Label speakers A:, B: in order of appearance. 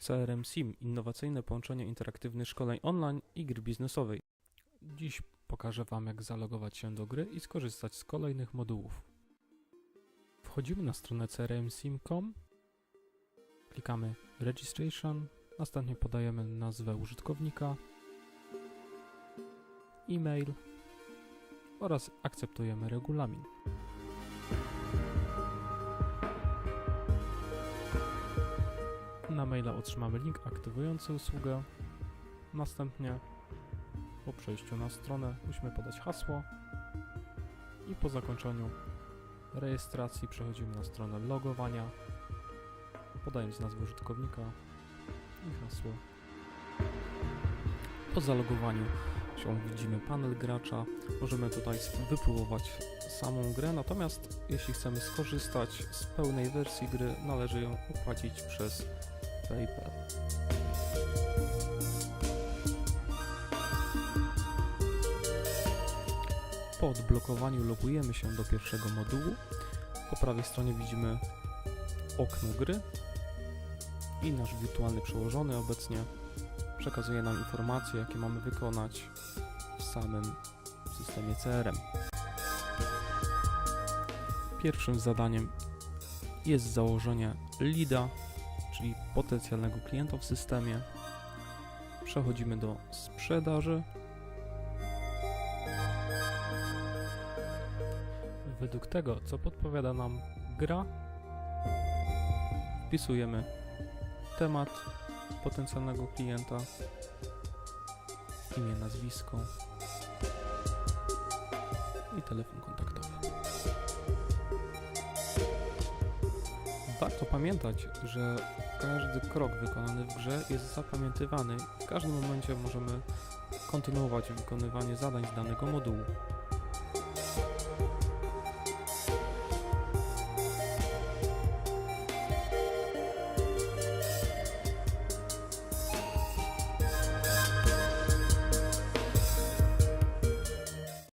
A: CRM Sim innowacyjne połączenie interaktywnych szkoleń online i gry biznesowej. Dziś pokażę Wam, jak zalogować się do gry i skorzystać z kolejnych modułów. Wchodzimy na stronę crmsim.com, klikamy Registration, następnie podajemy nazwę użytkownika, e-mail oraz akceptujemy regulamin. Na maila otrzymamy link aktywujący usługę. Następnie po przejściu na stronę musimy podać hasło i po zakończeniu rejestracji przechodzimy na stronę logowania, podając nazwę użytkownika i hasło. Po zalogowaniu się widzimy panel gracza. Możemy tutaj wypróbować samą grę, natomiast jeśli chcemy skorzystać z pełnej wersji gry, należy ją opłacić przez PayPal. Po odblokowaniu logujemy się do pierwszego modułu. Po prawej stronie widzimy okno gry i nasz wirtualny przełożony obecnie przekazuje nam informacje, jakie mamy wykonać w samym systemie CRM. Pierwszym zadaniem jest założenie LIDA, czyli potencjalnego klienta w systemie. Przechodzimy do sprzedaży. Według tego, co podpowiada nam gra, wpisujemy temat potencjalnego klienta, imię, nazwisko i telefon kontaktowy. Warto pamiętać, że każdy krok wykonany w grze jest zapamiętywany. W każdym momencie możemy kontynuować wykonywanie zadań z danego modułu.